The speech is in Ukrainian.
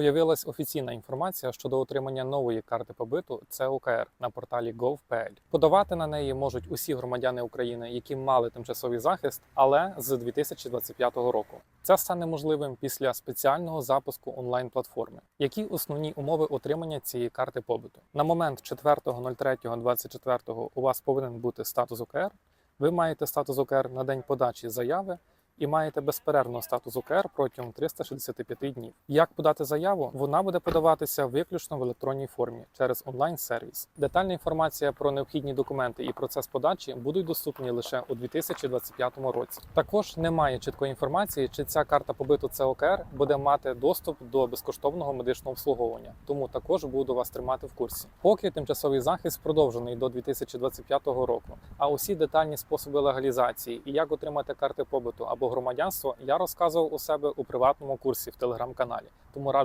Появилась офіційна інформація щодо отримання нової карти побиту ЦОКР на порталі gov.pl. Подавати на неї можуть усі громадяни України, які мали тимчасовий захист, але з 2025 року. Це стане можливим після спеціального запуску онлайн-платформи. Які основні умови отримання цієї карти побиту? На момент 4.03.24 у вас повинен бути статус ОКР. Ви маєте статус ОКР на день подачі заяви і маєте безперервно статус ОКР протягом 365 днів. Як подати заяву? Вона буде подаватися виключно в електронній формі через онлайн-сервіс. Детальна інформація про необхідні документи і процес подачі будуть доступні лише у 2025 році. Також немає чіткої інформації, чи ця карта побиту ЦОКР буде мати доступ до безкоштовного медичного обслуговування, тому також буду вас тримати в курсі. Поки тимчасовий захист продовжений до 2025 року. А усі детальні способи легалізації і як отримати карти побиту або громадянство я розказував у себе у приватному курсі в телеграм-каналі. Тому раджу